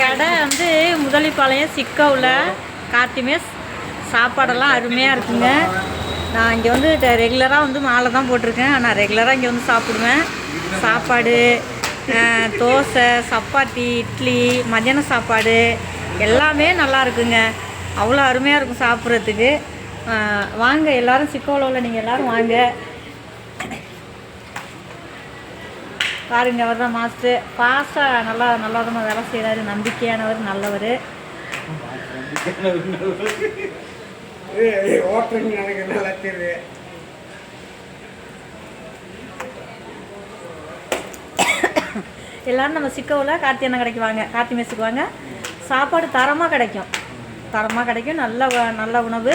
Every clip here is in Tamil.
கடை வந்து முதலிப்பாளையம் சிக்கோவில். கார்த்திமேஸ் சாப்பாடெல்லாம் அருமையாக இருக்குங்க. நான் இங்கே வந்து ரெகுலராக வந்து மாலை தான் போட்டிருக்கேன். நான் ரெகுலராக இங்கே வந்து சாப்பிடுவேன். சாப்பாடு தோசை சப்பாத்தி இட்லி மதியான சாப்பாடு எல்லாமே நல்லா இருக்குங்க. அவ்வளோ அருமையாக இருக்கும் சாப்பிட்றதுக்கு. வாங்க எல்லாரும் சிக்கோவில் உள்ள நீங்கள் எல்லோரும் வாங்க. பாருங்க அவர் தான் மாஸ்டர் பாஸ்டாக நல்லா நல்லா தான் வேலை செய்கிறாரு நம்பிக்கையானவர் நல்லவர். எல்லாரும் நம்ம சிக்கோவில் கார்த்தி அண்ணன் கடைக்கு வாங்க. கார்த்தி மெஸ்ஸுக்கு வாங்க. சாப்பாடு தரமாக கிடைக்கும். தரமாக கிடைக்கும். நல்ல நல்ல உணவு.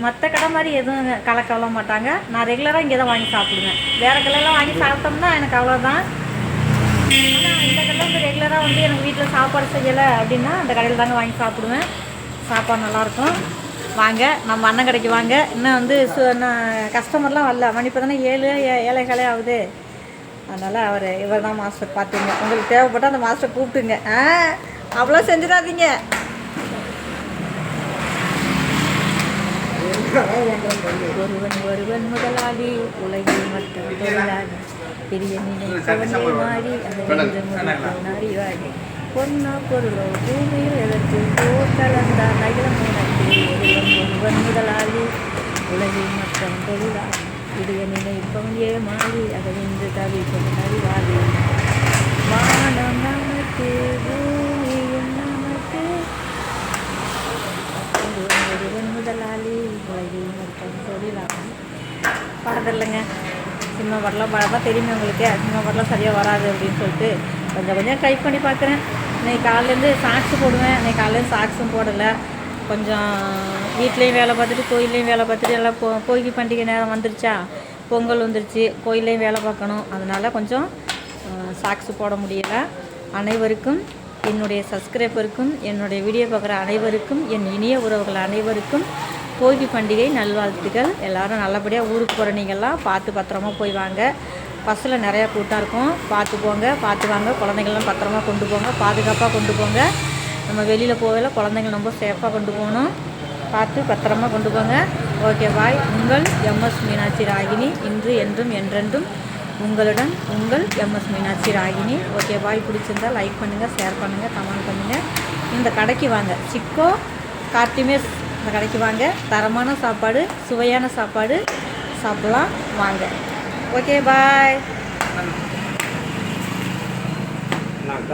மற்ற கடை மாதிரி எதுவும் கலக்கவல மாட்டாங்க. நான் ரெகுலராக இங்கே தான் வாங்கி சாப்பிடுவேன். வேறு கடையெல்லாம் வாங்கி சாப்பிட்டோம்னா எனக்கு அவ்வளோதான் ஆனால் இந்த கடையில் வந்து ரெகுலராக வந்து எனக்கு வீட்டில் சாப்பாடு செய்யலை அப்படின்னா அந்த கடையில் தாங்க வாங்கி சாப்பிடுவேன். சாப்பாடு நல்லாயிருக்கும். வாங்க நம்ம அண்ணன் கடைக்கு வாங்க. இன்னும் வந்து சு கஸ்டமர்லாம் வரல. மணி இப்போ தானே ஏழு ஏ- ஏழைகளே ஆகுது. அதனால் அவர் இவர் தான் மாஸ்டர் பார்த்துங்க. உங்களுக்கு தேவைப்பட்டால் அந்த மாஸ்டர் கூப்பிட்டுங்க. ஆ அவ்வளோ செஞ்சிடாதீங்க. ஒருவன் ஒருவன் முதலாளி உலகில் மட்டும் தொழிலாளி. பெரிய நினைப்பவனே மாறி அதை அறிவாடி பொன்னோ பொருளோ பூமியில் எதற்கு போர் கலந்தால் அகிலம் உனக்கு ஒருவன் ஒருவன் முதலாளி. உலகில் மட்டும் தொழிலாளி. பெரிய நினைப்பவன் ஏமாறி அதை தவிப்பவன் அறிவாளி வானம் நமக்கு பூமியும் நமக்கு ஒருவன் ஒருவன் முதலாளி உலகில் மட்டும் தொழிலாளி சினிமா படலாம் படமாக தெரியுமே உங்களுக்கு. சினிமா படலாம் சரியாக வராது அப்படின்னு சொல்லிட்டு கொஞ்சம் கொஞ்சம் ட்ரை பண்ணி பார்க்குறேன் இன்னைக்கு காலையிலேருந்து சாக்ஸ் போடுவேன். இன்னைக்கு காலையிலேருந்து சாக்ஸும் போடலை. கொஞ்சம் வீட்லேயும் வேலை பார்த்துட்டு கோயில்லையும் வேலை பார்த்துட்டு எல்லாம் போ கோயிலுக்கு பண்டிகை நேரம் வந்துருச்சா? பொங்கல் வந்துருச்சு. கோயில்லையும் வேலை பார்க்கணும். அதனால் கொஞ்சம் சாக்ஸ் போட முடியலை. அனைவருக்கும் என்னுடைய சப்ஸ்கிரைபருக்கும் என்னுடைய வீடியோ பார்க்குற அனைவருக்கும் என் இனிய உறவுகள் அனைவருக்கும் போகி பண்டிகை நல்வாழ்த்துக்கள். எல்லாரும் நல்லபடியாக ஊருக்கு போகிற நீங்கள்லாம் பார்த்து பத்திரமா போய் வாங்க. பஸ்ஸில் நிறையா கூட்டம் இருக்கும். பார்த்து போங்க பார்த்து வாங்க. குழந்தைங்கள்லாம் பத்திரமா கொண்டு போங்க பாதுகாப்பாக கொண்டு போங்க. நம்ம வெளியில் போகல குழந்தைங்க ரொம்ப சேஃபாக கொண்டு போகணும். பார்த்து பத்திரமா கொண்டு போங்க. ஓகே பாய் உங்கள் எம்எஸ் மீனாட்சி ராகினி. இன்று என்றும் என்றென்றும் உங்களுடன் உங்கள் MS Meenakshi Ragini. Okay bye பிடிச்சிருந்தா லைக் பண்ணுங்கள் ஷேர் பண்ணுங்கள் கமெண்ட் பண்ணுங்கள் இந்த கடைக்கு வாங்க. சிக்கோ கார்த்திமேஸ். இந்த கடைக்கு வாங்க. தரமான சாப்பாடு சுவையான சாப்பாடு. சாப்பிட்லாம். வாங்க. ஓகே பாய் நான்